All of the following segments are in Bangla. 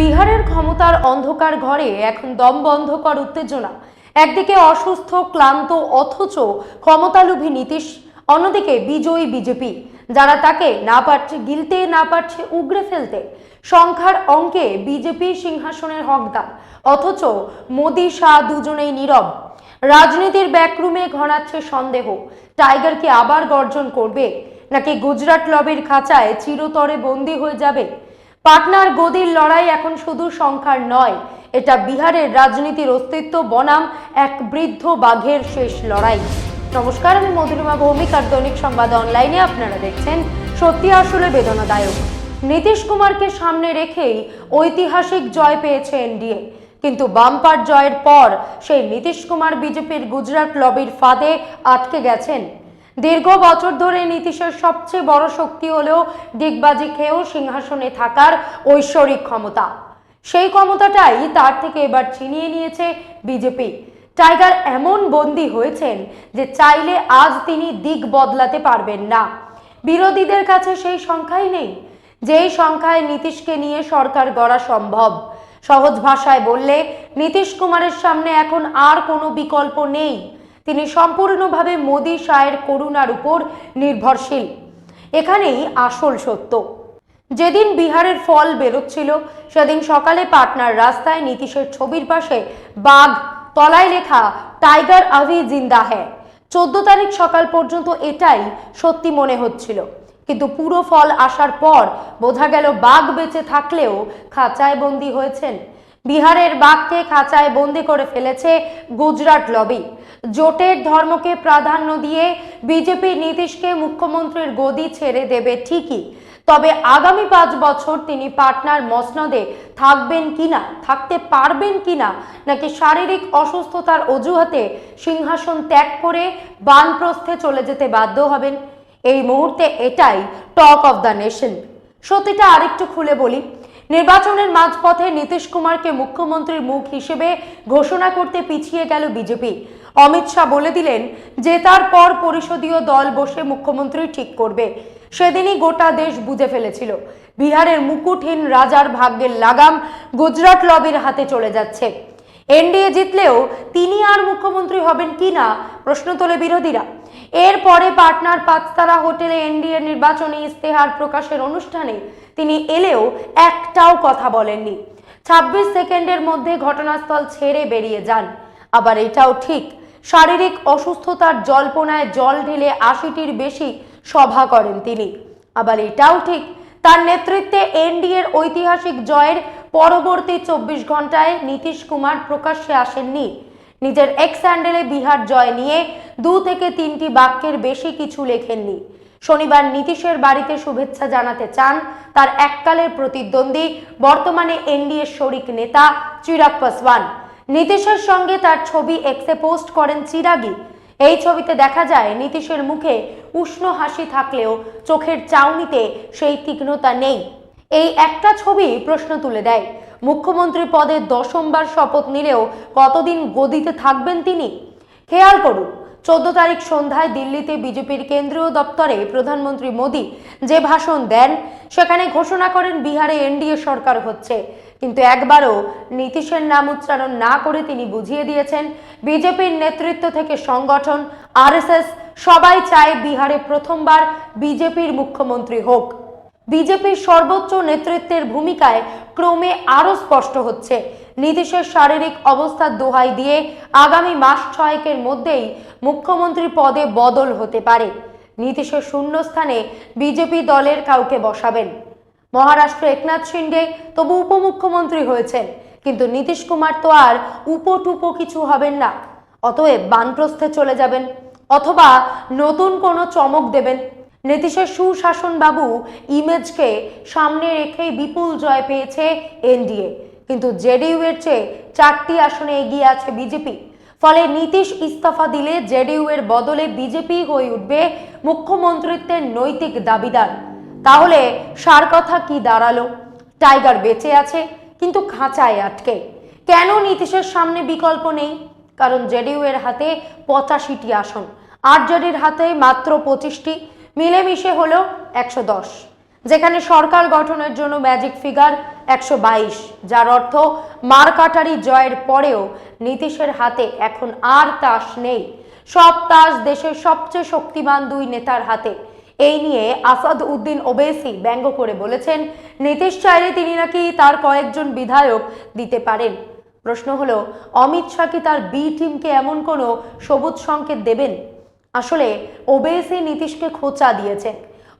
বিহারের ক্ষমতার অন্ধকার ঘরে এখন দম বন্ধকর উত্তেজনা। একদিকে অসুস্থ, ক্লান্ত, অথচ ক্ষমতালোভী নীতিশ, অন্যদিকে বিজয়ী বিজেপি। যারা তাকে না পারছে গিলতে, না পারছে উগড়ে ফেলতে, সংখ্যার অঙ্কে বিজেপি সিংহাসনের হকদার। অথচ মোদি, শাহ দুজনেই নীরব। রাজনীতির ব্যাকরুমে ঘনাচ্ছে সন্দেহ। টাইগার কি আবার গর্জন করবে? নাকি গুজরাট লবির খাঁচায় চিরতরে বন্দী হয়ে যাবে? পাটনার গদির লড়াই এখন শুধু সংখ্যার নয়। এটা বিহারের রাজনীতির অস্তিত্ব, বনাম এক বৃদ্ধ বাঘের শেষ লড়াই। নমস্কার, আমি মধুরিমা ভৌমিক আর দৈনিক সংবাদ অনলাইনে আপনারা দেখছেন সত্যি আসলে বেদনাদায়ক। নীতিশ কুমারকে সামনে রেখেই ঐতিহাসিক জয় পেয়েছে এনডিএ। কিন্তু বাম্পার জয়ের পর সেই নীতিশ কুমার বিজেপির গুজরাট লবির ফাঁদে আটকে গেছেন দীর্ঘ বছর ধরে নীতিশের সবচেয়ে বড় শক্তি হলেও ডিগবাজি খেয়েও সিংহাসনে থাকার ঐশ্বরিক ক্ষমতা। সেই ক্ষমতাটাই তার থেকে এবার ছিনিয়ে নিয়েছে বিজেপি। টাইগার এমন বন্দী হয়েছেন যে চাইলে আজ তিনি দিক বদলাতে পারবেন না। বিরোধীদের কাছে সেই সংখ্যাই নেই, যেই সংখ্যায় নীতিশকে নিয়ে সরকার গড়া সম্ভব। সহজ ভাষায় বললে, নীতিশ কুমারের সামনে এখন আর কোনো বিকল্প নেই। তিনি সম্পূর্ণভাবে মোদী শাহের করুণার উপর নির্ভরশীল। এখানেই আসল সত্য। যেদিন বিহারের ফল বেরোচ্ছিল, সেদিন সকালে পাটনার রাস্তায় নীতিশের ছবির পাশে বাঘ, তলায় লেখা টাইগার আভি জিন্দা হ্যায়। চোদ্দ তারিখ সকাল পর্যন্ত এটাই সত্যি মনে হচ্ছিল। কিন্তু পুরো ফল আসার পর বোঝা গেল বাঘ বেঁচে থাকলেও খাঁচায় বন্দী হয়েছেন। বিহারের বাঘকে খাঁচায় বন্দি করে ফেলেছে গুজরাট লবি। জোটের ধর্মকে প্রাধান্য দিয়ে বিজেপি নীতিশকে মুখ্যমন্ত্রীর গদি ছেড়ে দেবে ঠিকই। তবে আগামী পাঁচ বছর তিনি পাটনার মসনদে থাকবেন কিনা, থাকতে পারবেন কিনা, নাকি শারীরিক অসুস্থতার অজুহাতে সিংহাসন ত্যাগ করে বানপ্রস্থে চলে যেতে বাধ্য হবেন? এই মুহূর্তে এটাই টক অফ দ্য নেশন। সত্যিটা আরেকটু খুলে বলি। নির্বাচনের মাঝপথে নীতিশ কুমারকে মুখ্যমন্ত্রীর মুখ হিসেবে ঘোষণা করতে পিছিয়ে গেল বিজেপি। অমিত শাহ বলে দিলেন জেতার পর পরিষদীয় দল বসে মুখ্যমন্ত্রী ঠিক করবে। সেদিনই গোটা দেশ বুঝে ফেলেছিল। বিহারের মুকুটহীন রাজার ভাগ্যের লাগাম গুজরাট লবির হাতে চলে যাচ্ছে। এনডিএ জিতলেও তিনি আর মুখ্যমন্ত্রী হবেন কি না, প্রশ্ন তোলে বিরোধীরা। এরপরে পাটনার পাঁচতারা হোটেলে এনডিএ নির্বাচনী ইস্তেহার প্রকাশের অনুষ্ঠানে তিনি এলেও একটাও কথা বলেননি। ছাব্বিশ সেকেন্ডের মধ্যে ঘটনাস্থল ছেড়ে বেরিয়ে যান। আবার এটাও ঠিক শারীরিক অসুস্থতার জল্পনায় জল ঢেলে আশিটির বেশি সভা করেন তিনি। আবার এটাও ঠিক, তার নেতৃত্বে এনডিএর ঐতিহাসিক জয়ের পরবর্তী চব্বিশ ঘন্টায় নীতিশ কুমার প্রকাশ্যে আসেননি। নিজের এক্স হ্যান্ডেলে বিহার জয় নিয়ে দু থেকে তিনটি বাক্যের বেশি কিছু লেখেননি। শনিবার নীতিশের বাড়িতে শুভেচ্ছা জানাতে চান তার এককালের প্রতিদ্বন্দ্বী, বর্তমানে এনডিএ শরিক নেতা চিরাগ পাসওয়ান। নীতিশের সঙ্গে তার ছবি এক্সে পোস্ট করেন চিরাগী। এই ছবিতে দেখা যায়, নীতিশের মুখে উষ্ণ হাসি থাকলেও চোখের চাউনিতে সেই তীক্ষ্ণতা নেই। এই একটা ছবি প্রশ্ন তুলে দেয়, মুখ্যমন্ত্রী পদে দশমবার শপথ নিলেও কতদিন গদিতে থাকবেন তিনি? খেয়াল করুন, চোদ্দ তারিখ সন্ধ্যায় দিল্লিতে বিজেপির কেন্দ্রীয় দপ্তরে প্রধানমন্ত্রী মোদী যে ভাষণ দেন, সেখানে ঘোষণা করেন বিহারে এনডিএ সরকার হচ্ছে। কিন্তু একবারও নীতিশের নাম উচ্চারণ না করে তিনি বুঝিয়ে দিয়েছেন। বিজেপির নেতৃত্ব থেকে সংগঠন, আরএসএস, সবাই চায় বিহারে প্রথমবার বিজেপির মুখ্যমন্ত্রী হোক। বিজেপির সর্বোচ্চ নেতৃত্বের ভূমিকায় ক্রমে আরও স্পষ্ট হচ্ছে। নীতিশের শারীরিক অবস্থার দোহাই দিয়ে আগামী মাস ছয়েকের মধ্যেই মুখ্যমন্ত্রী পদে বদল হতে পারে। নীতিশের শূন্যস্থানে বিজেপি দলের কাউকে বসাবেন। মহারাষ্ট্র একনাথ শিন্ডে তবু উপমুখ্যমন্ত্রী হয়েছেন। কিন্তু নীতিশ কুমার তো আর উপটুপো কিছু হবেন না। অতএব বানপ্রস্থে চলে যাবেন অথবা নতুন কোনো চমক দেবেন। নীতিশের সুশাসন বাবু ইমেজকে সামনে রেখেই বিপুল জয় পেয়েছে এনডিএ। কিন্তু জেডিইউ এর চেয়ে চারটি আসনে এগিয়ে আছে বিজেপি। ফলে নীতিশ ইস্তফা দিলে জেডিইউ এর বদলে বিজেপি হয়ে উঠবে মুখ্যমন্ত্রিত্বের নৈতিক দাবিদার। তাহলে সার কথা কি দাঁড়াল? টাইগার বেঁচে আছে, কিন্তু খাঁচায় আটকে। কেন নীতিশের সামনে বিকল্প নেই? কারণ জেডিইউ এর হাতে পঁচাশিটি আসন আরজেডির হাতে মাত্র পঁচিশটি, মিলেমিশে হলো একশো দশ। যেখানে সরকার গঠনের জন্য ম্যাজিক ফিগার একশো বাইশ, যার অর্থ মারকাটারি জয়ের পরেও নীতিশের হাতে এখন আর তাস নেই। সব তাস দেশের সবচেয়ে শক্তিমান দুই নেতার হাতে। এই নিয়ে আসাদ উদ্দিন ওবেসি ব্যঙ্গ করে বলেছেন, নীতিশ চাইলে তিনি নাকি তার কয়েকজন বিধায়ক দিতে পারেন। প্রশ্ন হলো, অমিত শাহ কি তার বি টিমকে এমন কোনো সবুজ সংকেত দেবেন? আসলে, ওবেসি নীতিশকে খোঁচা দিয়েছেন।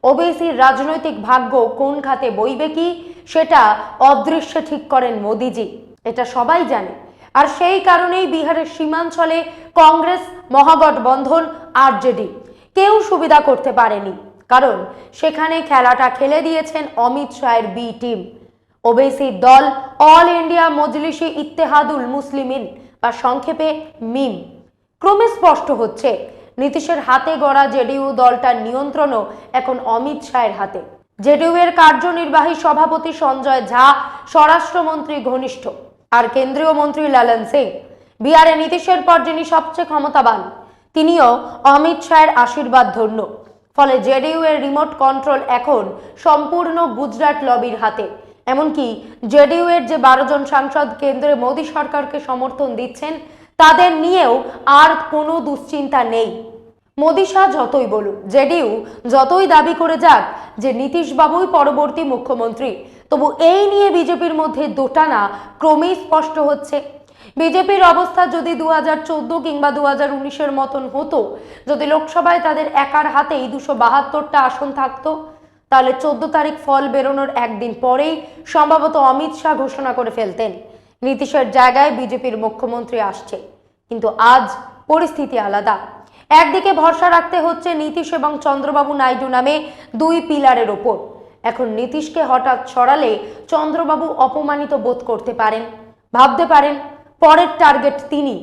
ওবেসির রাজনৈতিক ভাগ্য কোন খাতে বইবে কি, সেটা অদৃশ্যে ঠিক করেন মোদিজি, এটা সবাই জানে। আর সেই কারণেই বিহারের সীমাঞ্চলে কংগ্রেস, মহাগঠবন্ধন আরজেডি কেউ সুবিধা করতে পারেনি। কারণ সেখানে খেলাটা খেলে দিয়েছেন অমিত শাহের বি টিম ওবেসির দল অল ইন্ডিয়া মজলিসি ইত্তেহাদুল মুসলিমিন বা সংক্ষেপে মিম। ক্রমে স্পষ্ট হচ্ছে, নীতিশের হাতে গড়া জেডিইউ দলটার নিয়ন্ত্রণও এখন অমিত শাহের হাতে। জেডিইউ এর কার্যনির্বাহী সভাপতি সঞ্জয় ঝা, স্বরাষ্ট্রমন্ত্রী ঘনিষ্ঠ। আর কেন্দ্রীয় মন্ত্রী লালন সিং। বিহারে নীতিশের পর যিনি সবচেয়ে ক্ষমতাবান, তিনিও অমিত শাহের আশীর্বাদ ধন্য ফলে জেডিইউ এর রিমোট কন্ট্রোল এখন সম্পূর্ণ গুজরাট লবির হাতে। এমনকি জেডিইউ এর যে বারো জন সাংসদ কেন্দ্রে মোদী সরকারকে সমর্থন দিচ্ছেন, তাদের নিয়েও আর কোনো দুশ্চিন্তা নেই। মোদী শাহ যতই বলুন জেডিইউ যতই দাবি করে যাক যে নীতিশ বাবুই পরবর্তী মুখ্যমন্ত্রী, তবু এই নিয়ে বিজেপির মধ্যে দোটানা ক্রমেই স্পষ্ট হচ্ছে। বিজেপির অবস্থা যদি দু হাজার চোদ্দ কিংবা দু হাজার উনিশের মতন হতো, যদি লোকসভায় তাদের একার হাতেই দুশো বাহাত্তরটা আসন থাকতো, তাহলে চোদ্দ তারিখ ফল বেরোনোর একদিন পরেই সম্ভবত অমিত শাহ ঘোষণা করে ফেলতেন, নীতিশের জায়গায় বিজেপির মুখ্যমন্ত্রী আসছে। কিন্তু আজ পরিস্থিতি আলাদা। একদিকে ভরসা রাখতে হচ্ছে নীতিশ এবং চন্দ্রবাবু নাইডু নামে দুই পিলারের ওপর। এখন নীতিশকে হঠাৎ ছড়ালে চন্দ্রবাবু অপমানিত বোধ করতে পারেন, ভাবতে পারেন পরের টার্গেট তিনি।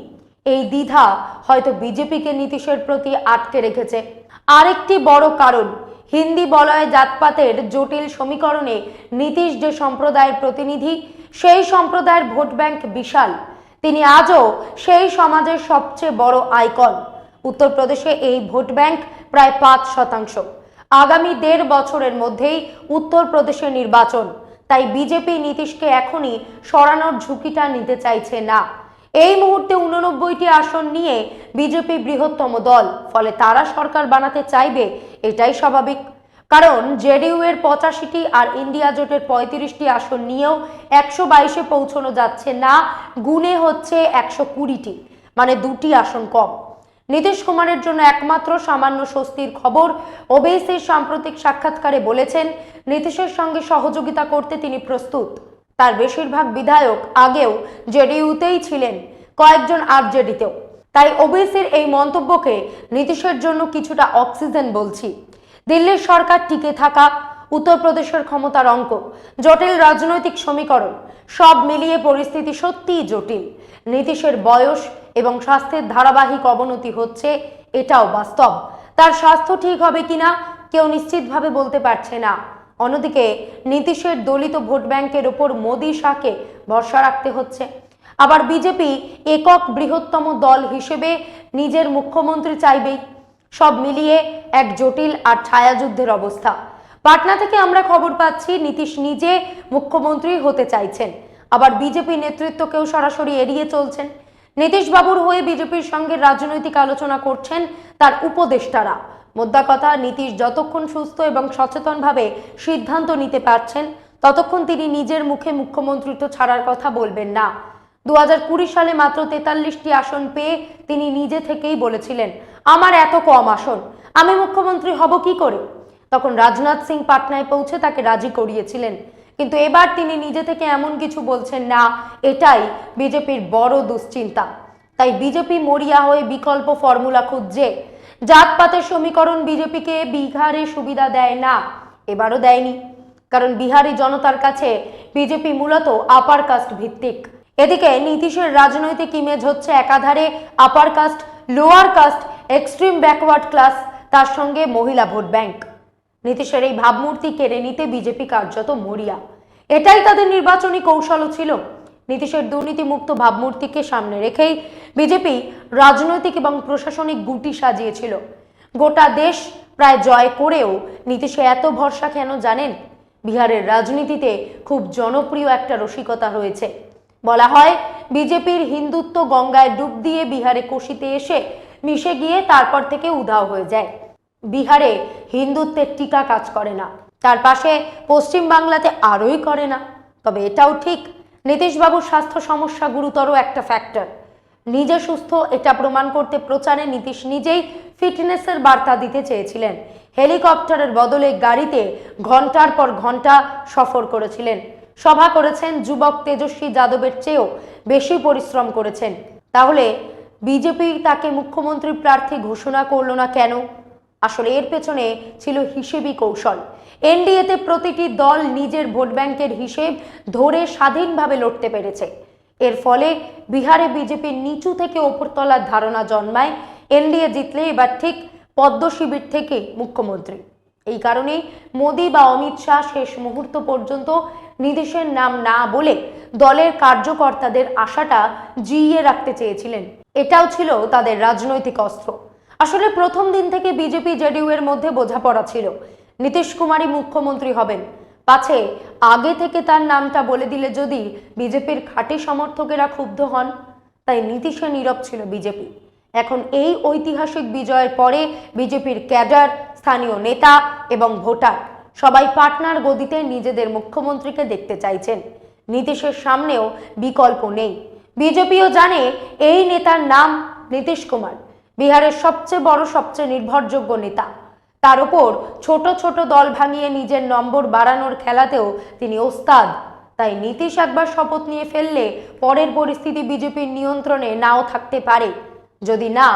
এই দ্বিধা হয়তো বিজেপিকে নীতিশের প্রতি আটকে রেখেছে। আরেকটি বড় কারণ, হিন্দি বলয় জাতপাতের জটিল সমীকরণে নীতিশ যে সম্প্রদায়ের প্রতিনিধি, সেই সম্প্রদায়ের ভোট ব্যাংক বিশাল। তিনি আজও সেই সমাজের সবচেয়ে বড় আইকন। উত্তরপ্রদেশে এই ভোট ব্যাংক প্রায় পাঁচ শতাংশ। আগামী দেড় বছরের মধ্যেই উত্তরপ্রদেশে নির্বাচন। তাই বিজেপি নীতিশকে এখনই সরানোর ঝুঁকিটা নিতে চাইছে না। এই মুহূর্তে উননব্বইটি আসন নিয়ে বিজেপি বৃহত্তম দল, ফলে তারা সরকার বানাতে চাইবে এটাই স্বাভাবিক। কারণ জেডিইউ এর পঁচাশিটি আর ইন্ডিয়া জোটের পঁয়ত্রিশটি আসন নিয়েও একশো বাইশে পৌঁছানো যাচ্ছে না, গুণে হচ্ছে একশো কুড়িটি মানে দুটি আসন কম। নীতিশ কুমারের জন্য একমাত্র সামান্য স্বস্তির খবর ওবেসির সাম্প্রতিক সাক্ষাৎকারে বলেছেন, নীতিশের সঙ্গে সহযোগিতা করতে তিনি প্রস্তুত। তার বেশিরভাগ বিধায়ক আগেও জেডিইউতেই ছিলেন, কয়েকজন আরজেডিতেও তাই ওবিসির এই মন্তব্যকে নীতিশের জন্য কিছুটা অক্সিজেন বলছি। দিল্লির সরকার টিকে থাকা উত্তরপ্রদেশের ক্ষমতার অঙ্ক, জটিল রাজনৈতিক সমীকরণ, সব মিলিয়ে পরিস্থিতি সত্যিই জটিল। নীতিশের বয়স এবং স্বাস্থ্যের ধারাবাহিক অবনতি হচ্ছে এটাও বাস্তব। তার স্বাস্থ্য ঠিক হবে কিনা, কেউ নিশ্চিতভাবে বলতে পারছে না। অন্যদিকে, নীতিশের দলিত ভোট ব্যাংকের ওপর মোদী শাহকে ভরসা রাখতে হচ্ছে। আবার বিজেপি একক বৃহত্তম দল হিসেবে নিজের মুখ্যমন্ত্রী চাইবেই। সব মিলিয়ে এক জটিল আর ছায়াযুদ্ধের অবস্থা। পাটনা থেকে আমরা খবর পাচ্ছি, নীতিশ নিজে মুখ্যমন্ত্রী হতে চাইছেন। আবার বিজেপি নেতৃত্বকেও সরাসরি এড়িয়ে চলছেন। নীতিশ বাবুর হয়ে বিজেপির সঙ্গে রাজনৈতিক আলোচনা করছেন তার উপদেষ্টারা। মোদ্দা কথা, নীতিশ যতক্ষণ সুস্থ এবং সচেতনভাবে সিদ্ধান্ত নিতে পারছেন, ততক্ষণ তিনি নিজের মুখে মুখ্যমন্ত্রিত্ব ছাড়ার কথা বলবেন না। দু হাজার কুড়ি সালে মাত্র তেতাল্লিশটি আসন পেয়ে তিনি নিজে থেকেই বলেছিলেন, আমার এত কম আসন, আমি মুখ্যমন্ত্রী হব কি করে? তখন রাজনাথ সিং পাটনায় পৌঁছে তাকে রাজি করিয়েছিলেন। কিন্তু এবার তিনি নিজে থেকে এমন কিছু বলছেন, না, এটাই বিজেপির বড় দুশ্চিন্তা। তাই বিজেপি মরিয়া হয়ে বিকল্প ফর্মুলা খুঁজছে। জাতপাতের সমীকরণ বিজেপিকে বিহারে সুবিধা দেয় না। এবারও দেয়নি। কারণ বিহারি জনতার কাছে বিজেপি মূলত আপার কাস্ট ভিত্তিক। এদিকে নীতিশের রাজনৈতিক ইমেজ হচ্ছে একাধারে upper caste lower caste extreme backward class তার সঙ্গে মহিলা ভোট ব্যাংক নীতিশের এই ভাবমূর্তি কেড়ে নিতে বিজেপি কার্যত মরিয়া। এটাই তাদের নির্বাচনী কৌশলও ছিল। নীতিশের দুর্নীতিমুক্ত ভাবমূর্তিকে সামনে রেখেই বিজেপি রাজনৈতিক এবং প্রশাসনিক গুটি সাজিয়েছিল। গোটা দেশ প্রায় জয় করেও নীতিশে এত ভরসা কেন জানেন? বিহারের রাজনীতিতে খুব জনপ্রিয় একটা রসিকতা রয়েছে। বলা হয়, বিজেপির হিন্দুত্ব গঙ্গায় ডুব দিয়ে বিহারে কষিতে এসে মিশে গিয়ে তারপর থেকে উধাও হয়ে যায়। বিহারে হিন্দুত্বের টিকা কাজ করে না। তার পাশে পশ্চিম বাংলাতে আরোই করে না। তবে এটাও ঠিক, নীতিশবাবুর স্বাস্থ্য সমস্যা গুরুতর একটা ফ্যাক্টর নিজে সুস্থ, এটা প্রমাণ করতে প্রচারে নীতিশ নিজেই ফিটনেসের বার্তা দিতে চেয়েছিলেন। হেলিকপ্টারের বদলে গাড়িতে ঘণ্টার পর ঘণ্টা সফর করেছিলেন। সভা করেছেন যুবক তেজস্বী যাদবের চেয়েও বেশি পরিশ্রম করেছেন। তাহলে বিজেপি তাকে মুখ্যমন্ত্রী প্রার্থী ঘোষণা করল না কেন? আসলে এর পেছনে ছিল হিসেবি কৌশল। এনডিএতে প্রতিটি দল নিজের ভোট ব্যাংকের হিসেব ধরে স্বাধীনভাবে লড়তে পেরেছে। এর ফলে বিহারে বিজেপির নিচু থেকে ওপরতলার ধারণা জন্মায়। এনডিএ জিতলে এবার ঠিক পদ্ম শিবির থেকে মুখ্যমন্ত্রী। এই কারণেই মোদী বা অমিত শাহ শেষ মুহূর্ত পর্যন্ত নিদেশের নাম না বলে দলের কার্যকর্তাদের আশাটা জিইয়ে রাখতে চেয়েছিলেন। এটাও ছিল তাদের রাজনৈতিক অস্ত্র। আসলে প্রথম দিন থেকে বিজেপি জেডিইউ এর মধ্যে বোঝাপড়া ছিল। নীতিশ কুমারই মুখ্যমন্ত্রী হবেন। পাছে আগে থেকে তার নামটা বলে দিলে যদি বিজেপির খাঁটি সমর্থকেরা ক্ষুব্ধ হন, তাই নীতিশে নীরব ছিল বিজেপি। এখন এই ঐতিহাসিক বিজয়ের পরে বিজেপির ক্যাডার, স্থানীয় নেতা এবং ভোটার সবাই পাটনার গদিতে নিজেদের মুখ্যমন্ত্রীকে দেখতে চাইছেন। নীতিশের সামনেও বিকল্প নেই। বিজেপিও জানে এই নেতার নাম নীতিশ কুমার। বিহারের সবচেয়ে বড়, সবচেয়ে নির্ভরযোগ্য নেতা। তার উপর ছোট ছোট দল ভাঙিয়ে নিজের নম্বর বাড়ানোর খেলাতেও তিনি ওস্তাদ। তাই নীতিশ একবার শপথ নিয়ে ফেললে পরের পরিস্থিতি বিজেপির নিয়ন্ত্রণে নাও থাকতে পারে। যদি না,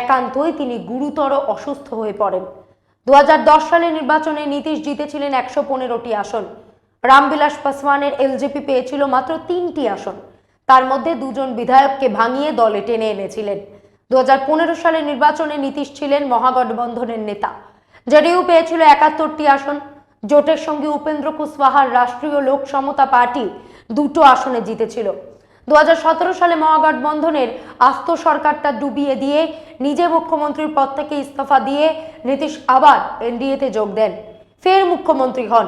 একান্তই তিনি গুরুতর অসুস্থ হয়ে পড়েন। দু সালে নির্বাচনে নীতিশ জিতেছিলেন একশো পনেরোটি আসন। রামবিলাস পাসওয়ানের এলজেপি পেয়েছিল মাত্র তিনটি আসন। তার মধ্যে দুজন বিধায়ককে ভাঙিয়ে দলে টেনে এনেছিলেন। দু সালের নির্বাচনে নীতিশ ছিলেন মহাগঠবন্ধনের নেতা। জেডিইউ পেয়েছিল একাত্তরটি আসন। জোটের সঙ্গে উপেন্দ্র কুশওয়াহার রাষ্ট্রীয় লোক সমতা পার্টি দুটো আসনে জিতেছিল। দু হাজার সতেরো সালে মহাগঠবন্ধনের আস্ত সরকারটা ডুবিয়ে দিয়ে নিজে মুখ্যমন্ত্রীর পদ থেকে ইস্তফা দিয়ে নীতিশ আবার এনডিএতে যোগ দেন। ফের মুখ্যমন্ত্রী হন।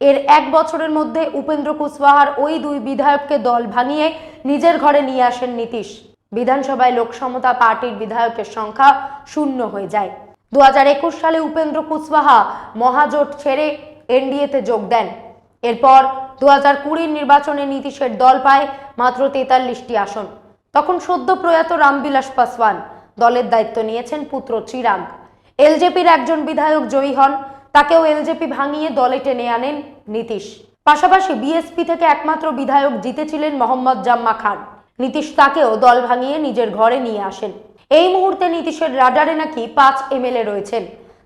এর এক বছরের মধ্যে উপেন্দ্র কুশওয়াহার ওই দুই বিধায়ককে দল ভাঙিয়ে নিজের ঘরে নিয়ে আসেন নীতিশ। বিধানসভায় লোকসমতা পার্টির বিধায়কের সংখ্যা শূন্য হয়ে যায়। দু হাজার একুশ সালে উপেন্দ্র কুশওয়াহা মহাজোট ছেড়ে এনডিএতে যোগ দেন। এরপর দু হাজার কুড়ির নির্বাচনে নীতিশের দল পায় মাত্র তেতাল্লিশটি আসন। তখন সদ্য প্রয়াত রামবিলাস পাসওয়ান দলের দায়িত্ব নিয়েছেন পুত্র চিরাগ। এলজেপির একজন বিধায়ক জয়ী হন, তাকেও এলজেপি ভাঙিয়ে দলে টেনে আনেন নীতিশ। পাশাপাশি বিএসপি থেকে একমাত্র বিধায়ক জিতেছিলেন মোহাম্মদ জাম্মা খান। নীতিশ তাকেও দল ভাঙিয়ে নিজের ঘরে নিয়ে আসেন। এই মুহূর্তে নীতিশের রাডারে নাকি পাঁচ এমএলএ রয়েছেন।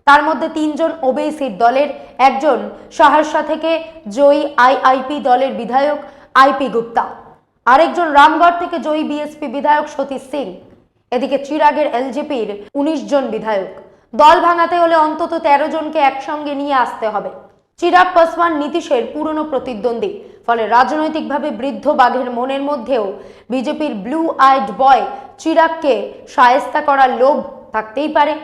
তার মধ্যে তিনজন ওবেসির দলের, একজন সহরসা থেকে জয়ী আইআইপি দলের বিধায়ক আইপি গুপ্তা। আরেকজন রামগড় থেকে জয়ী বিএসপি বিধায়ক সতীশ সিং। এদিকে চিরাগের এলজেপির উনিশ জন বিধায়ক। দল ভাঙাতে হলে অন্তত তেরো জনকে একসঙ্গে নিয়ে আসতে হবে। চিরাগ পাসওয়ান নীতিশের পুরনো প্রতিদ্বন্দ্বী। ফলে রাজনৈতিকভাবে বৃদ্ধ বাঘের মনের মধ্যেও বিজেপির ব্লু আইড বয় চিরাগকে সায়স্তা করার লোভ থাকতেই পারে।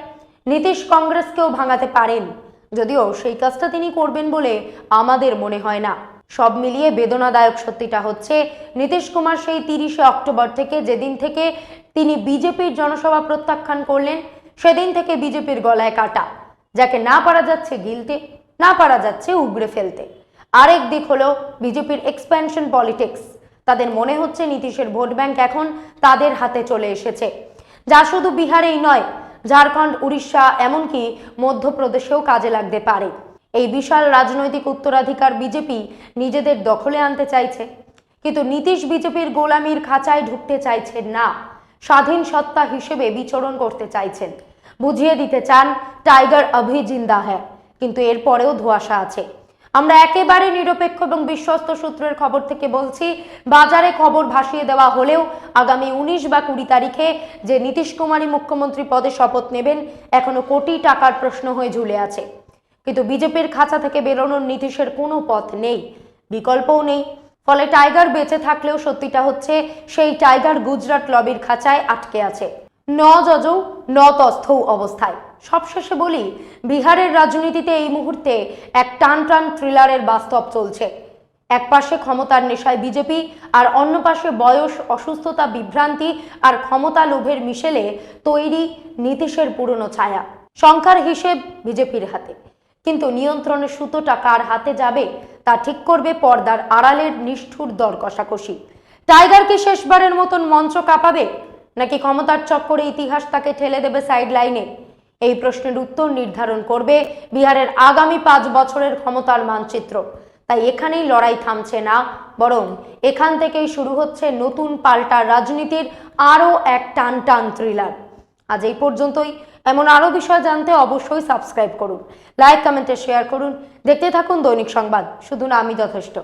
নীতিশ কংগ্রেসকেও ভাঙাতে পারেন। যদিও সেই কাজটা তিনি করবেন বলে আমাদের মনে হয় না। সব মিলিয়ে বেদনাদায়ক সত্যিটা হচ্ছে, নীতিশ কুমার সেই তিরিশে অক্টোবর থেকে যেদিন থেকে তিনি বিজেপির জনসভা প্রত্যাখ্যান করলেন, সেদিন থেকে বিজেপির গলায় কাটা। যাকে না পারা যাচ্ছে গিলতে। না পারা যাচ্ছে উগড়ে ফেলতে। আরেক দিক হলো বিজেপির এক্সপ্যানশন পলিটিক্স তাদের মনে হচ্ছে নীতিশের ভোট ব্যাংক এখন তাদের হাতে চলে এসেছে। যা শুধু বিহারেই নয়, ঝাড়খণ্ড, উড়িষ্যা, এমনকি মধ্যপ্রদেশেও কাজে লাগতে পারে। এই বিশাল রাজনৈতিক উত্তরাধিকার বিজেপি নিজেদের দখলে আনতে চাইছে। কিন্তু নীতিশ বিজেপির গোলামির খাঁচায় ঢুকতে চাইছেন না। স্বাধীন সত্তা হিসেবে বিচরণ করতে চাইছেন। বুঝিয়ে দিতে চান টাইগার অভি জিন্দা হ্যায় কিন্তু এরপরেও ধোঁয়াশা আছে। আমরা একেবারে নিরপেক্ষ এবং বিশ্বস্ত সূত্রের খবর থেকে বলছি, বাজারে খবর ভাসিয়ে দেওয়া হলেও আগামী উনিশ বা কুড়ি তারিখে যে নীতিশ কুমারী মুখ্যমন্ত্রী পদে শপথ নেবেন, এখনও কোটি টাকার প্রশ্ন হয়ে ঝুলে আছে। কিন্তু বিজেপির খাঁচা থেকে বেরোনোর নীতিশের কোনো পথ নেই, বিকল্পও নেই। ফলে টাইগার বেঁচে থাকলেও সত্যিটা হচ্ছে, সেই টাইগার গুজরাট লবির খাঁচায় আটকে আছে। ন যজৌ ন তস্থৌ অবস্থায়। সবশেষে বলি, বিহারের রাজনীতিতে এই মুহূর্তে এক টান টান থ্রিলারের বাস্তব চলছে। এক পাশে ক্ষমতার নেশায় বিজেপি আর অন্য পাশে বয়স, অসুস্থতা, বিভ্রান্তি আর ক্ষমতা লোভের মিশেলে তৈরি নীতিশের পুরনো ছায়া। সংখ্যার হিসেব বিজেপির হাতে। কিন্তু নিয়ন্ত্রণের সুতোটা কার হাতে যাবে, তা ঠিক করবে পর্দার আড়ালের নিষ্ঠুর দর কষাকষি টাইগারকে শেষবারের মতন মঞ্চ কাঁপাবে, নাকি ক্ষমতার চক্করে ইতিহাস তাকে ঠেলে দেবে সাইড লাইনে এই প্রশ্নের উত্তর নির্ধারণ করবে বিহারের আগামী পাঁচ বছরের ক্ষমতার মানচিত্র। তাই এখানেই লড়াই থামছে না, বরং এখান থেকেই শুরু হচ্ছে নতুন পাল্টা রাজনীতির আরও এক টান টান থ্রিলার আজ এই পর্যন্তই। এমন আরও বিষয় জানতে অবশ্যই সাবস্ক্রাইব করুন। লাইক কমেন্টে শেয়ার করুন। দেখতে থাকুন দৈনিক সংবাদ। শুধু না, আমি যথেষ্ট।